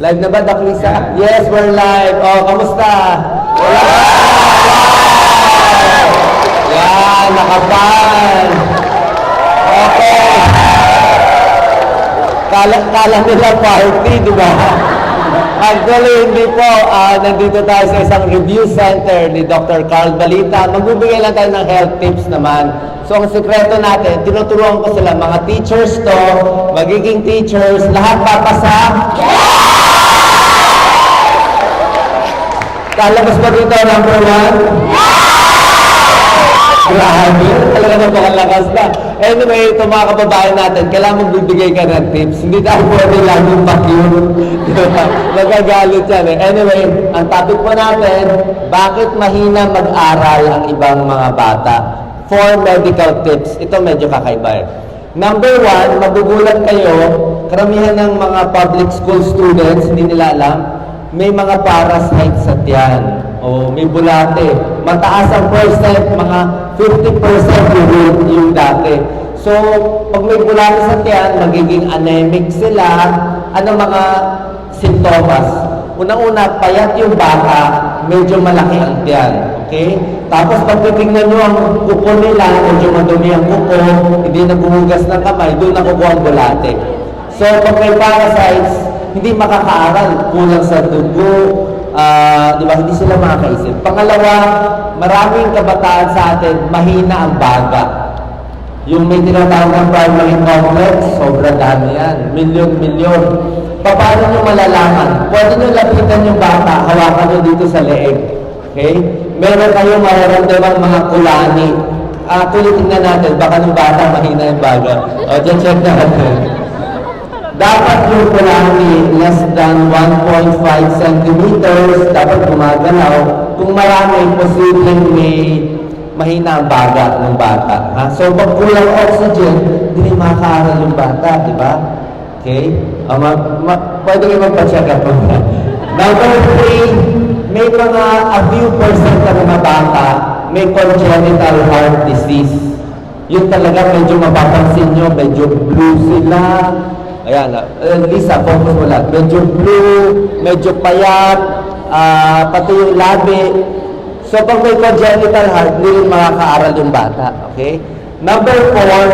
Live na ba, Doc Lisa? Yes, we're live. Oh, kamusta? Wala. Yan, nakapan. Okay. Kala, kala nila party, di ba? Actually, hindi po. Ah, nandito tayo sa isang review center ni Dr. Carl Balita. Magbibigay lang tayo ng health tips naman. So, ang sekreto natin, tinuturuan ko sila, mga teachers to, magiging teachers, lahat papasa. Kalabas ba dito number one? Grabe, talaga napakalakas na. Anyway, ito mga kababayan natin, kailangan magbibigay ka ng tips. Hindi tayo pwede laging bakyun. Diba? Nagagalit yan eh. Anyway, ang topic po natin, bakit mahina mag-aral ang ibang mga bata? Four medical tips. Ito medyo kakaiba eh. Number one, magugulat kayo, karamihan ng mga public school students, hindi nila alam, may mga parasite sa tiyan. O may bulate. Mataas ang percent, mga 50% yung, yung dati. So, pag may bulate sa tiyan, magiging anemic sila. Ano mga sintomas? Unang-una, payat yung bata, medyo malaki ang tiyan. Okay? Tapos pag titignan nyo ang kuko nila, medyo madumi ang kuko, hindi naghuhugas ng kamay, doon nakukuha ang bulate. So, pag may parasites, hindi makakaaral, kulang sa dugo, ah, di ba, hindi sila makakaisip. Pangalawa, maraming kabataan sa atin, mahina ang baga. Yung may tinatawag ng primary complex, sobrang dami yan. Milyon-milyon. Paano nyo malalaman? Pwede nyo lapitan yung bata, hawakan nyo dito sa leeg. Okay? Meron kayong mararamdaman mga kulani. Actually, tingnan natin, baka ng bata mahina yung baga. O, check natin. Dapat yung kulani less than 1.5 centimeters, dapat gumagalaw. Kung marami, posibleng may mahina ang baga ng bata. Ha? So, pag kulang oxygen, hindi makakaaral yung bata, di ba? Okay? Uh, ma, ma, pwede kayo magpa-check up. Number three, may mga a few percent ng mga bata may congenital heart disease. Yun talaga medyo mapapansin nyo, medyo blue sila. Ayan, uh, Lisa, focus mo lang. Medyo blue, medyo payat, ah, pati yung labi. So, pag may congenital heart, hindi rin makakaaral yung bata. Okay? Number four,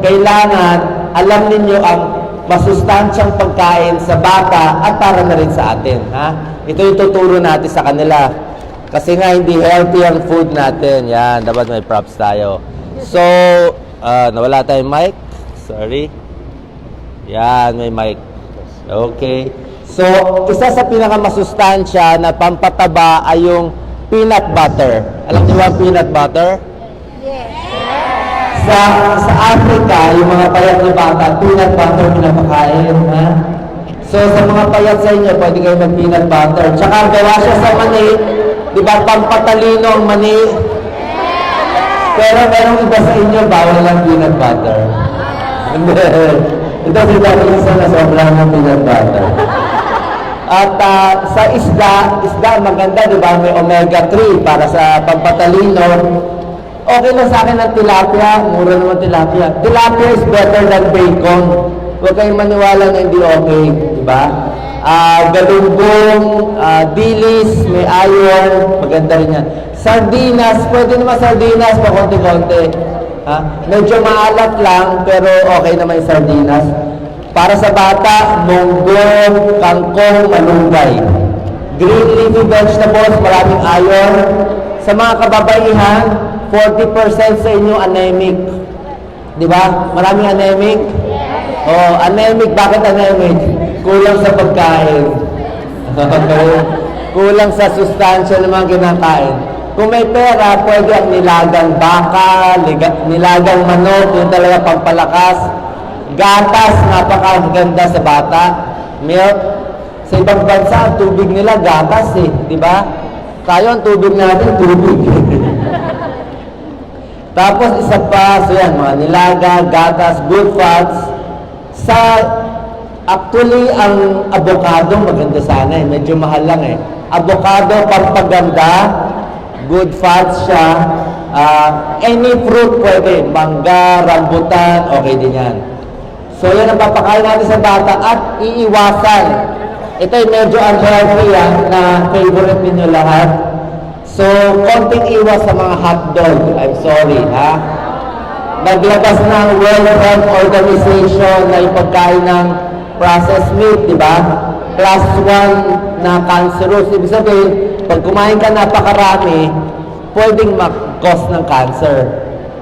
kailangan alam ninyo ang masustansyang pagkain sa bata at para na rin sa atin. Ha? Ito yung tuturo natin sa kanila. Kasi nga, hindi healthy ang food natin. Yan, dapat may props tayo. So, ah, nawala tayong mic. Sorry. Yan, may mic. Okay. So, isa sa pinakamasustansya na pampataba ay yung peanut butter. Alam niyo ba ang peanut butter? Sa sa Africa, yung mga payat na bata, peanut butter pinapakain, ha? So, sa mga payat sa inyo, pwede kayo mag-peanut butter. Tsaka, gawa siya sa mani. Di ba, pampatalino ang mani? Pero merong iba sa inyo, bawal lang peanut butter. Ito si Dr. Lisa na sobrang butter. At ah, sa isda, isda maganda, di ba? May omega-3 para sa pampatalino. Okay lang sa akin ang tilapia. Mura naman tilapia. Tilapia is better than bacon. Huwag kayong maniwala na hindi okay. Di ba? Ah, galunggong, ah, dilis, may iron. Maganda rin yan. Sardinas, pwede naman sardinas pa konti-konti. Ha? Medyo maalat lang, pero okay naman yung sardinas. Para sa bata, munggo, kangkong, malunggay. Green leafy vegetables, maraming iron. Sa mga kababaihan, 40% sa inyo anemic. Di ba? Maraming anemic? Oh, anemic. Bakit anemic? Kulang sa pagkain. Kulang sa sustansya ng mga kinakain. Kung may pera, pwede ang nilagang baka, nilagang manok, yung talaga pampalakas. Gatas, napakaganda sa bata. Milk. Sa ibang bansa, ang tubig nila gatas eh. Di ba? Tayo, ang tubig natin, tubig. Tapos isa pa, so yan, mga nilaga, gatas, good fats. Sa, actually, ang avocado, maganda sana eh. Medyo mahal lang eh. Avocado, pampaganda, good fats siya. Ah, any fruit pwede, mangga, rambutan, okay din yan. So yan ang papakain natin sa bata at iiwasan ito ay medyo unhealthy ah, na favorite ninyo lahat. So, konting iwas sa mga hotdog. I'm sorry, ha? Naglabas ng World Health Organization na yung pagkain ng processed meat, di ba? Class 1 na cancerous. Ibig sabihin, pag kumain ka napakarami, pwedeng mag-cause ng cancer.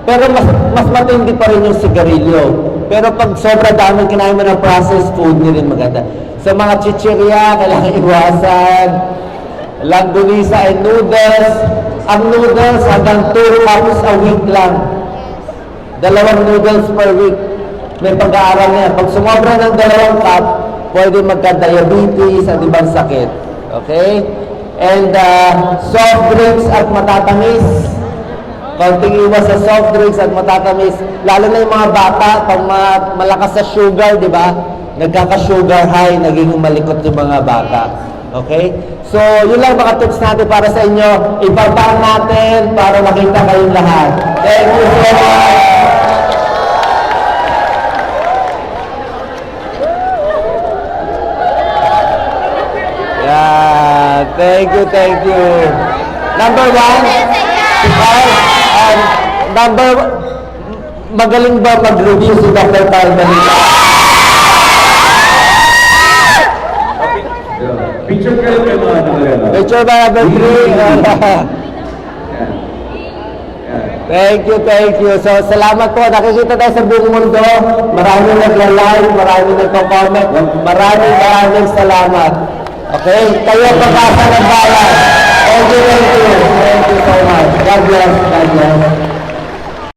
Pero mas, mas matindi pa rin yung sigarilyo. Pero pag sobra dami kinain mo ng processed food, hindi rin maganda. Sa mga chichirya, kailangan iwasan. Langgunisa and noodles. Ang noodles hanggang 2 cups a week lang. Dalawang noodles per week. May pag-aaral na yan. Pag sumobra ng dalawang cup, pwede magka-diabetes at ibang sakit. Okay? And uh, soft drinks at matatamis. Konting iwas sa soft drinks at matatamis. Lalo na yung mga bata, pag ma- malakas sa sugar, di ba? Nagkaka-sugar high, naging malikot yung mga bata. Okay? So, yun lang mga tips natin para sa inyo. Ibaba natin para makita kayong lahat. Thank you so much. Yeah, thank you, thank you. Number one, ikaw, um, number, magaling ba mag-review si Dr. Carl Balita? Picture kayo kayo mga kayo. Picture ba number three? Thank you, thank you. So, salamat po. Nakikita tayo sa buong mundo. Maraming nagla-like, maraming nagko-comment. Maraming maraming salamat. Okay? Kayo pag-asa ng bayan. Thank you, thank you. Thank you so much. God bless. God bless.